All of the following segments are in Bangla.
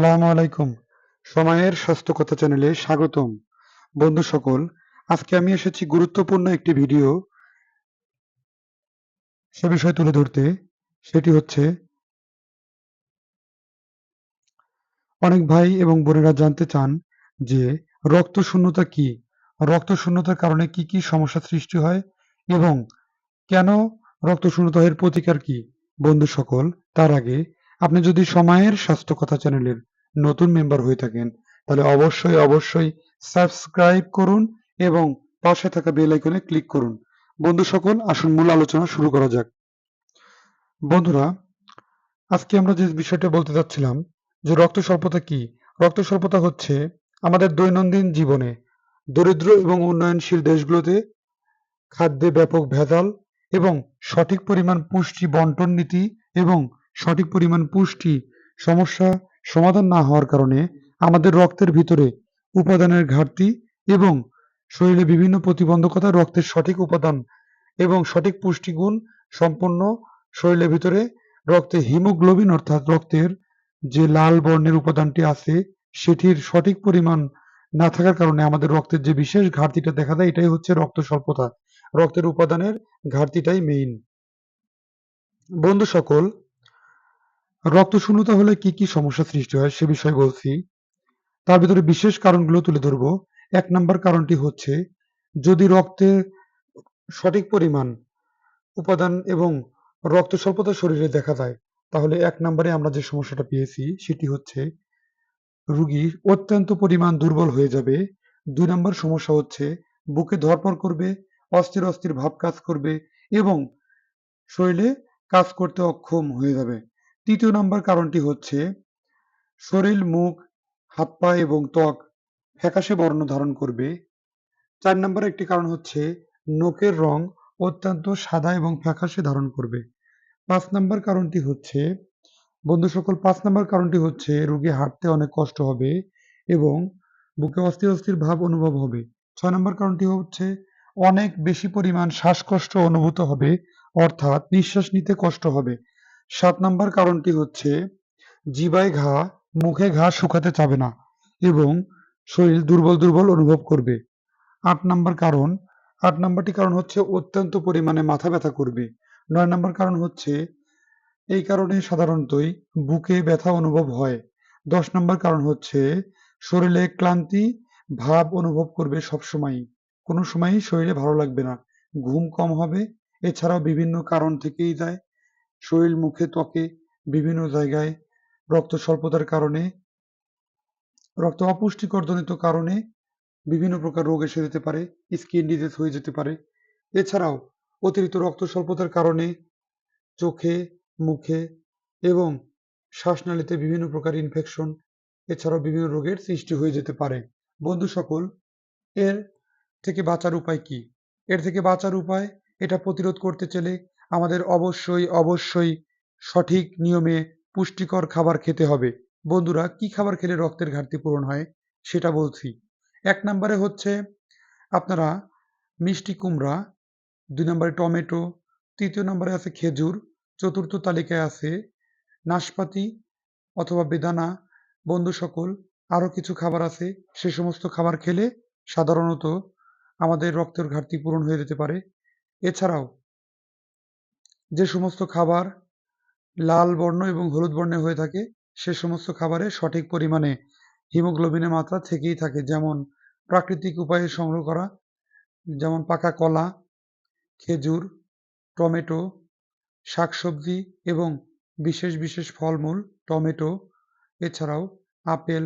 আসসালামু আলাইকুম। সময়ের স্বাস্থ্য কথা চ্যানেলে স্বাগতম। বন্ধু সকল, আজকে আমি এসেছি গুরুত্বপূর্ণ একটি ভিডিও সে বিষয় তুলে ধরতে। সেটি হচ্ছে, অনেক ভাই এবং বোনেরা জানতে চান যে রক্ত শূন্যতা কি? রক্ত শূন্যতার কারণে কি কি সমস্যা সৃষ্টি হয় এবং কেন রক্ত শূন্যতা প্রতিকার কি? বন্ধু সকল, তার আগে আপনি যদি সময়ের স্বাস্থ্য কথা চ্যানেলের নতুন মেম্বার হয়ে থাকেন। তাহলে অবশ্যই অবশ্যই সাবস্ক্রাইব করুন এবং পাশে থাকা বেল আইকনে ক্লিক করুন। বন্ধু সকল, আসুন মূল আলোচনা শুরু করা যাক। বন্ধুরা, আজকে আমরা যে বিষয়টা বলতে যাচ্ছিলাম, যে রক্ত স্বল্পতা কি? রক্ত স্বল্পতা হচ্ছে আমাদের দৈনন্দিন জীবনে দরিদ্র এবং উন্নয়নশীল দেশগুলোতে খাদ্যে ব্যাপক ভেজাল এবং সঠিক পরিমাণ পুষ্টি বন্টন নীতি এবং সঠিক পরিমাণ পুষ্টি সমস্যা সমাধান না হওয়ার কারণে আমাদের রক্তের ভিতরে উপাদানের ঘাটতি এবং শরীরে বিভিন্ন প্রতিবন্ধকতা রক্তের সঠিক উপাদান এবং সঠিক পুষ্টিগুণ সম্পন্ন শরীরের ভিতরে রক্তে হিমোগ্লোবিন অর্থাৎ রক্তের যে লাল বর্ণের উপাদানটি আছে, সেটির সঠিক পরিমাণ না থাকার কারণে আমাদের রক্তের যে বিশেষ ঘাটতিটা দেখা দেয়, এটাই হচ্ছে রক্ত স্বল্পতা। রক্তের উপাদানের ঘাটতিটাই মেইন বন্ধু সকল রক্ত শূন্যতা হলে কি কি সমস্যা সৃষ্টি হয় সে বিষয়ে বলছি। তার ভিতরে বিশেষ কারণগুলো তুলে ধরব। এক নম্বর কারণটি হচ্ছে, যদি রক্তে সঠিক পরিমাণ উপাদান এবং রক্ত স্বল্পতা শরীরে দেখা যায়, তাহলে এক নম্বরে আমরা যে সমস্যাটা পেয়েছি সেটি হচ্ছে রুগী অত্যন্ত পরিমাণ দুর্বল হয়ে যাবে। দুই নম্বর সমস্যা হচ্ছে, বুকে ধরপড় করবে, অস্থির অস্থির ভাব কাজ করবে এবং শরীরে কাজ করতে অক্ষম হয়ে যাবে। তৃতীয় নম্বর কারণটি হচ্ছে, শরীর, মুখ, হাত পা এবং ত্বক ফ্যাকাশে বর্ণ ধারণ করবে। চার নম্বর একটি কারণ হচ্ছে, নখের রং অত্যন্ত সাদা এবং ফ্যাকাশে ধারণ করবে। পাঁচ নম্বর কারণটি হচ্ছে, বন্ধু সকল, পাঁচ নম্বর কারণটি হচ্ছে, রোগী হাঁটতে অনেক কষ্ট হবে এবং বুকে অস্থির অস্থির ভাব অনুভব হবে। ছয় নম্বর কারণটি হচ্ছে, অনেক বেশি পরিমাণ শ্বাসকষ্ট অনুভূত হবে, অর্থাৎ নিঃশ্বাস নিতে কষ্ট হবে। সাত নম্বর কারণটি হচ্ছে জিবায় ঘা মুখে ঘা শুকাতে চাবে না এবং শরীর দুর্বল দুর্বল অনুভব করবে। আট নম্বর কারণ, আট নম্বরটি কারণ হচ্ছে অত্যন্ত পরিমাণে মাথা ব্যথা করবে। নয় নম্বর কারণ হচ্ছে এই কারণে সাধারণতই বুকে ব্যথা অনুভব হয়। দশ নম্বর কারণ হচ্ছে শরীরে ক্লান্তি ভাব অনুভব করবে সবসময় কোনো সময়ই শরীরে ভালো লাগবে না। ঘুম কম হবে। এছাড়াও বিভিন্ন কারণ থেকেই যায়। শরীর, মুখে ত্বকে বিভিন্ন জায়গায় রক্ত স্বল্পতার কারণে, রক্ত অপুষ্টিকরজনিত কারণে বিভিন্ন প্রকার রোগ এসে যেতে পারে স্কিন ডিজিজ হয়ে যেতে পারে। এছাড়াও অতিরিক্ত রক্ত স্বল্পতার কারণে চোখে, মুখে এবং শ্বাসনালীতে বিভিন্ন প্রকার ইনফেকশন এছাড়াও বিভিন্ন রোগের সৃষ্টি হয়ে যেতে পারে। বন্ধু সকল, এর থেকে বাঁচার উপায় কি? এর থেকে বাঁচার উপায়, এটা প্রতিরোধ করতে চলে আমাদের অবশ্যই অবশ্যই সঠিক নিয়মে পুষ্টিকর খাবার খেতে হবে। বন্ধুরা, কি খাবার খেলে রক্তের ঘাটতি পূরণ হয় সেটা বলছি। এক নম্বরে হচ্ছে আপনারা মিষ্টি কুমড়া, দুই নম্বরে টমেটো, তৃতীয় নম্বরে আছে খেজুর, চতুর্থ তালিকায় আছে নাশপাতি অথবা বেদানা, বন্ধু সকল, আরও কিছু খাবার আছে, সে সমস্ত খাবার খেলে সাধারণত আমাদের রক্তের ঘাটতি পূরণ হয়ে যেতে পারে। এছাড়াও যে সমস্ত খাবার লাল বর্ণ এবং হলুদ বর্ণে হয়ে থাকে, সে সমস্ত খাবারে সঠিক পরিমাণে হিমোগ্লোবিনের মাত্রা থেকেই থাকে। যেমন প্রাকৃতিক উপায়ে সংগ্রহ করা, যেমন পাকা কলা, খেজুর, টমেটো, শাকসবজি এবং বিশেষ বিশেষ ফলমূল, টমেটো, এছাড়াও আপেল,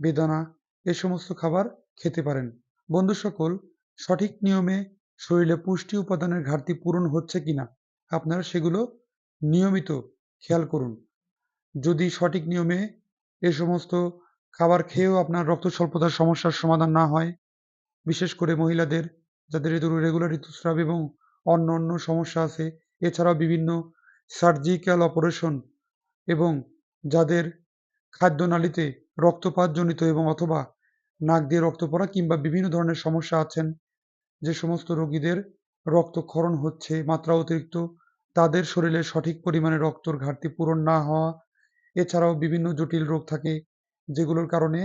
বেদানা, এ সমস্ত খাবার খেতে পারেন। বন্ধু সকল সঠিক নিয়মে শরীরে পুষ্টি উপাদানের ঘাটতি পূরণ হচ্ছে কিনা? আপনারা সেগুলো নিয়মিত খেয়াল করুন। যদি সঠিক নিয়মে এ সমস্ত খাবার খেয়েও আপনার রক্ত স্বল্পতার সমস্যার সমাধান না হয়, বিশেষ করে মহিলাদের যাদের রেগুলার ঋতুস্রাব এবং অন্য অন্য সমস্যা আছে, এছাড়াও বিভিন্ন সার্জিক্যাল অপারেশন এবং যাদের খাদ্যনালীতে রক্তপাতজনিত এবং অথবা নাক দিয়ে রক্ত পড়া কিংবা বিভিন্ন ধরনের সমস্যা আছেন, যে সমস্ত রোগীদের রক্তক্ষরণ হচ্ছে মাত্রা অতিরিক্ত। তাদের শরীরে সঠিক পরিমাণে রক্তর ঘাটতি পূরণ না হওয়া। এছাড়াও বিভিন্ন জটিল রোগ থাকে, যেগুলোর কারণে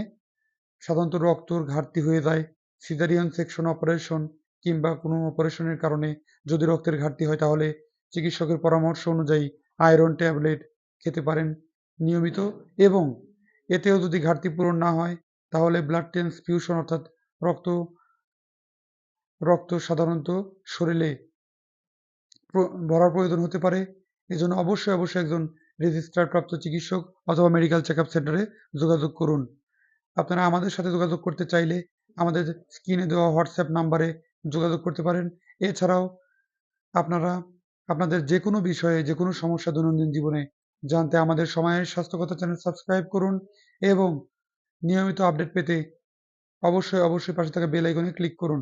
সাধারণত রক্তর ঘাটতি হয়ে যায়। সিজারিয়ান সেকশন অপারেশন কিংবা কোনো অপারেশনের কারণে যদি রক্তের ঘাটতি হয়, তাহলে চিকিৎসকের পরামর্শ অনুযায়ী আয়রন ট্যাবলেট খেতে পারেন নিয়মিত এবং এতেও যদি ঘাটতি পূরণ না হয়, তাহলে ব্লাড ট্রান্সফিউশন অর্থাৎ রক্ত রক্ত সাধারণত শরীরে ভরার প্রয়োজন হতে পারে। এজন্য অবশ্যই অবশ্যই একজন রেজিস্টার প্রাপ্ত চিকিৎসক অথবা মেডিকেল চেক সেন্টারে যোগাযোগ করুন। আপনারা আমাদের সাথে যোগাযোগ করতে চাইলে আমাদের স্ক্রিনে দেওয়া হোয়াটসঅ্যাপ নাম্বারে যোগাযোগ করতে পারেন। এছাড়াও আপনারা, আপনাদের যে কোনো বিষয়ে যে কোনো সমস্যা দৈনন্দিন জীবনে জানতে আমাদের সময়ের স্বাস্থ্যকথা চ্যানেল সাবস্ক্রাইব করুন এবং নিয়মিত আপডেট পেতে অবশ্যই অবশ্যই পাশে থাকা বেল আইকনে ক্লিক করুন।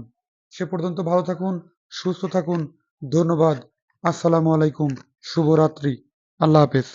সে পর্যন্ত ভালো থাকুন সুস্থ থাকুন। ধন্যবাদ। আসসালামু আলাইকুম। শুভরাত্রি। আল্লাহ হাফেজ।